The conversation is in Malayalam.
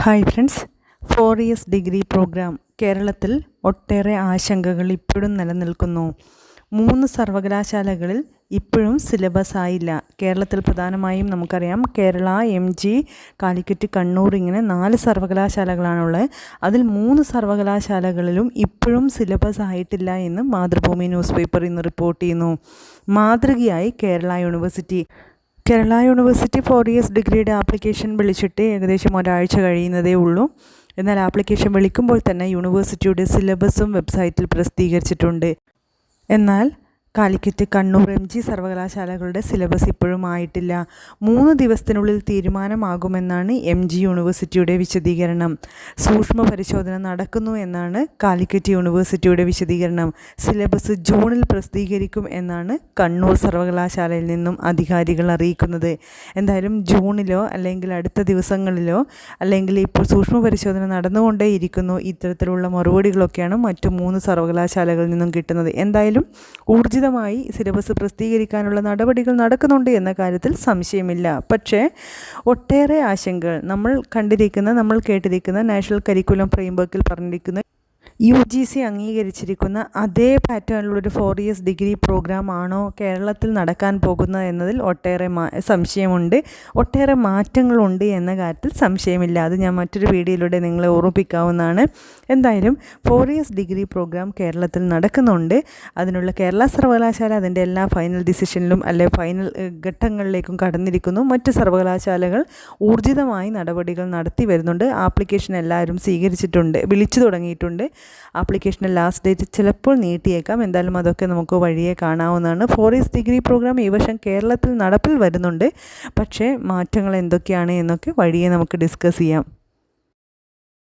Hi friends. Four years degree programme കേരളത്തിൽ ഒട്ടേറെ ആശങ്കകൾ ഇപ്പോഴും നിലനിൽക്കുന്നു. മൂന്ന് സർവകലാശാലകളിൽ ഇപ്പോഴും സിലബസ് ആയില്ല. കേരളത്തിൽ പ്രധാനമായും നമുക്കറിയാം കേരള എം ജി കാലിക്കറ്റ് കണ്ണൂർ ഇങ്ങനെ നാല് സർവകലാശാലകളാണുള്ളത്. അതിൽ മൂന്ന് സർവകലാശാലകളിലും ഇപ്പോഴും സിലബസ് ആയിട്ടില്ല എന്ന് മാതൃഭൂമി ന്യൂസ് പേപ്പർ ഇന്ന് റിപ്പോർട്ട് ചെയ്യുന്നു. മാതൃകയായി Kerala university. Kerala university four years ഡിഗ്രിയുടെ ആപ്ലിക്കേഷൻ വിളിച്ചിട്ട് ഏകദേശം ഒരാഴ്ച കഴിയുന്നതേ ഉള്ളൂ. എന്നാൽ ആപ്ലിക്കേഷൻ വിളിക്കുമ്പോൾ തന്നെ യൂണിവേഴ്സിറ്റിയുടെ സിലബസും വെബ്സൈറ്റിൽ പ്രസിദ്ധീകരിച്ചിട്ടുണ്ട്. എന്നാൽ കാലിക്കറ്റ് കണ്ണൂർ എം ജി സർവകലാശാലകളുടെ സിലബസ് ഇപ്പോഴും ആയിട്ടില്ല. മൂന്ന് ദിവസത്തിനുള്ളിൽ തീരുമാനമാകുമെന്നാണ് എം ജി യൂണിവേഴ്സിറ്റിയുടെ വിശദീകരണം. സൂക്ഷ്മ പരിശോധന നടക്കുന്നു എന്നാണ് കാലിക്കറ്റ് യൂണിവേഴ്സിറ്റിയുടെ വിശദീകരണം. സിലബസ് ജൂണിൽ പ്രസിദ്ധീകരിക്കും എന്നാണ് കണ്ണൂർ സർവകലാശാലയിൽ നിന്നും അധികാരികൾ അറിയിക്കുന്നത്. എന്തായാലും ജൂണിലോ അല്ലെങ്കിൽ അടുത്ത ദിവസങ്ങളിലോ അല്ലെങ്കിൽ ഇപ്പോൾ സൂക്ഷ്മ പരിശോധന നടന്നുകൊണ്ടേയിരിക്കുന്നു. ഇത്തരത്തിലുള്ള മറുപടികളൊക്കെയാണ് മറ്റു മൂന്ന് സർവകലാശാലകളിൽ നിന്നും കിട്ടുന്നത്. എന്തായാലും ഊർജിത ഉചിതമായി സിലബസ് പ്രസിദ്ധീകരിക്കാനുള്ള നടപടികൾ നടക്കുന്നുണ്ട് എന്ന കാര്യത്തിൽ സംശയമില്ല. പക്ഷേ ഒട്ടേറെ ആശങ്കകൾ നമ്മൾ കണ്ടിരിക്കുന്ന നമ്മൾ കേട്ടിരിക്കുന്ന നാഷണൽ കരിക്കുലം ഫ്രെയിംവർക്കിൽ പറഞ്ഞിരിക്കുന്ന യു ജി സി അംഗീകരിച്ചിരിക്കുന്ന അതേ പാറ്റേണിലുള്ളൊരു ഫോർ ഇയേഴ്സ് ഡിഗ്രി പ്രോഗ്രാം ആണോ കേരളത്തിൽ നടക്കാൻ പോകുന്നത് എന്നതിൽ ഒട്ടേറെ സംശയമുണ്ട്. ഒട്ടേറെ മാറ്റങ്ങളുണ്ട് എന്ന കാര്യത്തിൽ സംശയമില്ല. അത് ഞാൻ മറ്റൊരു വീഡിയോയിലൂടെ നിങ്ങളെ ഓർമ്മിപ്പിക്കാവുന്നതാണ്. എന്തായാലും ഫോർ ഇയേഴ്സ് ഡിഗ്രി പ്രോഗ്രാം കേരളത്തിൽ നടക്കുന്നുണ്ട്. അതിനുള്ള കേരള സർവകലാശാല അതിന്റെ എല്ലാ ഫൈനൽ ഡിസിഷനിലും അല്ലെ ഫൈനൽ ഘട്ടങ്ങളിലേക്കും കടന്നിരിക്കുന്നു. മറ്റ് സർവകലാശാലകൾ ഊർജിതമായി നടപടികൾ നടത്തി വരുന്നുണ്ട്. ആപ്ലിക്കേഷൻ എല്ലാവരും സ്വീകരിച്ചിട്ടുണ്ട് വിളിച്ചു തുടങ്ങിയിട്ടുണ്ട്. ആപ്ലിക്കേഷന്റെ ലാസ്റ്റ് ഡേറ്റ് ചിലപ്പോൾ നീട്ടിയേക്കാം. എന്തായാലും അതൊക്കെ നമുക്ക് വഴിയെ കാണാവുന്നതാണ്. ഇയർസ് ഡിഗ്രി പ്രോഗ്രാം ഈ വർഷം കേരളത്തിൽ നടപ്പിൽ വരുന്നുണ്ട്. പക്ഷേ മാറ്റങ്ങൾ എന്തൊക്കെയാണ് എന്നൊക്കെ വഴിയെ നമുക്ക് ഡിസ്കസ് ചെയ്യാം.